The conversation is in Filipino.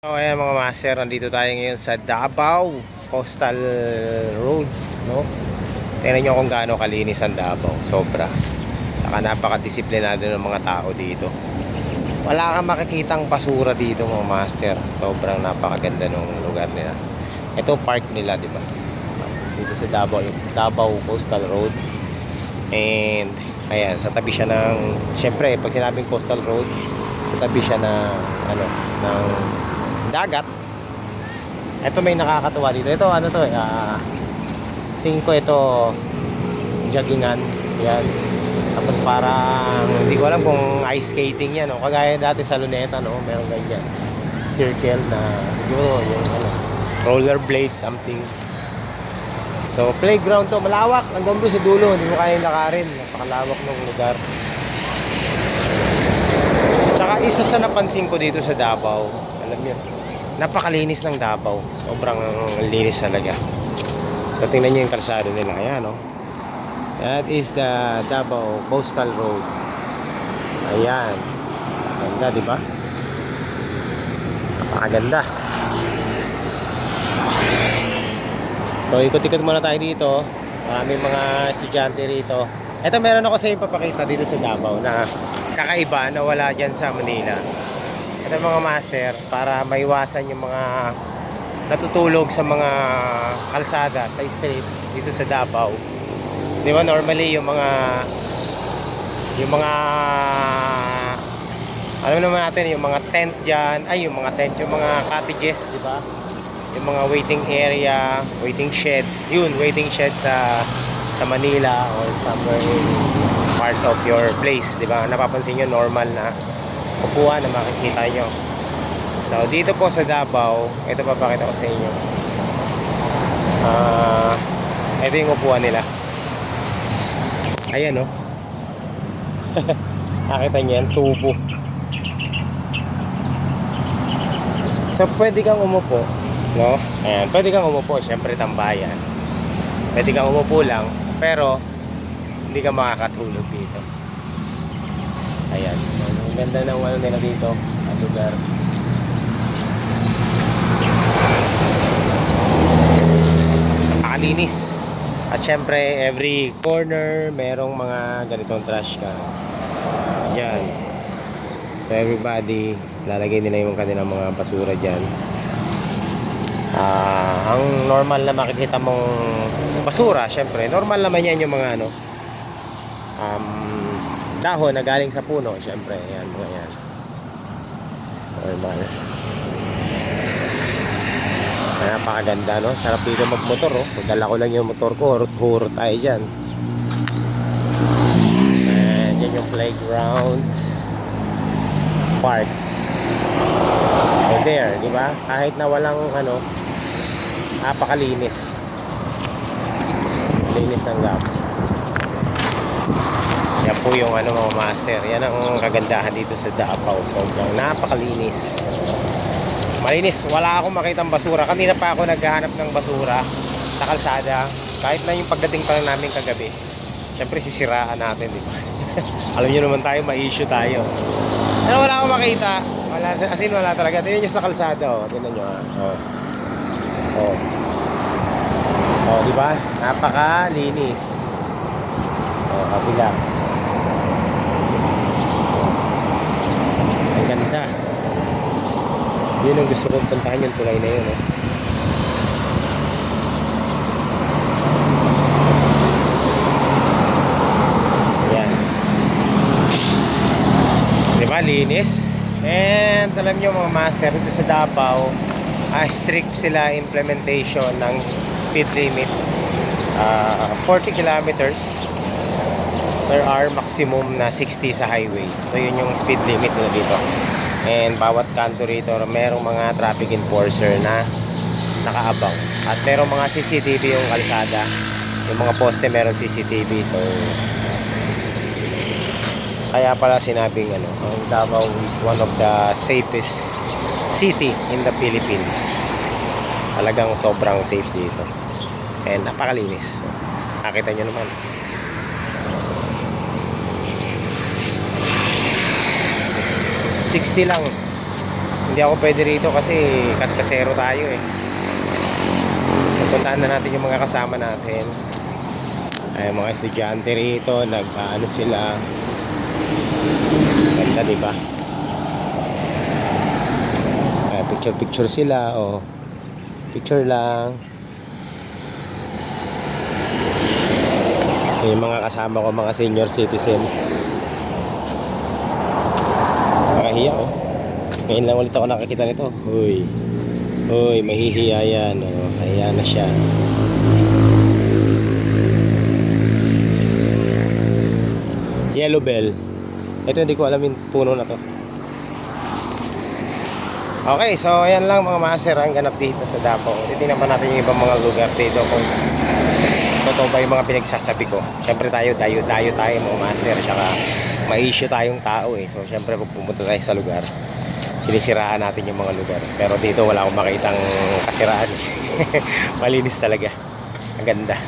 So ayan mga master, nandito tayo ngayon sa Davao Coastal Road, no? Tingnan nyo kung gaano kalinis ang Davao, sobra. Saka napaka-disiplinado ng mga tao dito. Wala kang makikitang basura dito mga master. Sobrang napakaganda ng lugar nila. Ito park nila, di ba? Dito sa Davao, Davao Coastal Road. And ayan, sa tabi siya ng, syempre, pag sinabing Coastal Road, sa tabi siya na, ano, ng dagat. Ito may nakakatuwa dito. Ito ano to ah, tingin ko ito joggingan. Yan. Tapos parang hindi ko alam kung ice skating yan. No? Kagaya dati sa Luneta, no? meron ganyan. Circle na siguro yung ano, rollerblade something. So playground to, malawak. Hanggang doon sa dulo, hindi mo kayang lakarin. Napakalawak ng lugar. Tsaka isa sa napansin ko dito sa Davao, alam niyo, napakalinis ng Davao. Sobrang linis talaga. So tingnan niyo yung kalsada nila. Ayan, no? That is the Davao Coastal Road. Ayan. Ganda, di ba? Napakaganda. So ikot-ikot muna tayo dito. Maraming mga estudyante rito. Ito meron ako sa inyo papakita dito sa Davao na kakaiba na wala dyan sa Manila. Ito mga master para maiwasan yung mga natutulog sa mga kalsada sa street dito sa Davao. Di ba normally yung mga yung mga alam naman natin yung mga tent dyan ay yung mga tent yung mga cottages di ba? Yung mga waiting area waiting shed. Yun waiting shed sa sa Manila or somewhere in part of your place di ba? Napapansin nyo normal na upuan na makikita nyo. So dito po sa Davao ito papakita ko sa inyo. Ah ito yung upuan nila. Ayan oh. Nakita nyo yan tubo. So pwede kang umupo no? Ayan pwede kang umupo syempre tambayan. Pwede kang umupo lang pero hindi ka makakatulog dito ayan. Ang ganda ng ano nila dito ang lugar. Napakalinis at syempre every corner merong mga ganitong trash can. Dyan so everybody lalagay nila yung kanilang mga basura dyan. Ah, ang normal na makikita mong basura, syempre, normal naman yan yung mga ano, um, dahon na galing sa puno, syempre, yan, mga yan. Normal. Ah, Napakaganda, no? Sarap dito magmotor, oh. Pagdala ko lang yung motor ko, hurot-hurot tayo dyan. And yan yung playground park. So there, di ba? Kahit na walang ano, napakalinis. Linis ng lab. Yan po yung ano mga master. Yan ang kagandahan dito sa Davao. Sobrang napakalinis. Malinis. Wala akong makitang basura. Kanina pa ako naghahanap ng basura sa kalsada. Kahit na yung pagdating pa lang namin kagabi. Siyempre sisiraan natin, di ba? Alam niyo naman tayo, ma-issue tayo. Ano wala akong makita. Wala, as in wala talaga. Tingnan nyo sa kalsada, oh. Tingnan nyo, ah. Oh. Oh. Oh, di ba? Napakalinis. Oh, kabila. Ganda. Yun ang gusto kong puntahan yung tulay na yun, oh. Yan. Di ba? Linis. And alam nyo mga master, dito sa Davao, ah, strict sila implementation ng speed limit. Ah, 40 kilometers per hour, maximum na 60 sa highway. So yun yung speed limit nila dito. And bawat kanto rito, merong mga traffic enforcer na nakaabang. At merong mga CCTV yung kalsada. Yung mga poste meron CCTV. So kaya pala sinabing ano, ang Davao is one of the safest city in the Philippines. Talagang sobrang safe dito. And napakalinis. Nakita nyo naman. Sixty lang Hindi ako pwede rito kasi kaskasero tayo eh. Pupuntahan na natin yung mga kasama natin. Ay, mga estudyante rito, nag ano sila. Ganda, di ba? Ay, picture picture sila, oh. Picture lang. Yung mga kasama ko, mga senior citizen. Nakahiya, oh. Ngayon lang ulit ako nakakita nito. Uy. Uy, mahihiya yan. Oh. Ayan na siya. Yellow bell. Ito hindi ko alam yung puno na to. Okay, so ayan lang mga master ang ganap dito sa Davao. Titingnan pa natin yung ibang mga lugar dito kung totoo ba yung mga pinagsasabi ko. Siyempre tayo, tayo, tayo tayo mga master. Tsaka ma-issue tayong tao eh. So siyempre kung pumunta tayo sa lugar, sinisiraan natin yung mga lugar. Pero dito wala akong makitang kasiraan. eh. Malinis talaga. Ang ganda.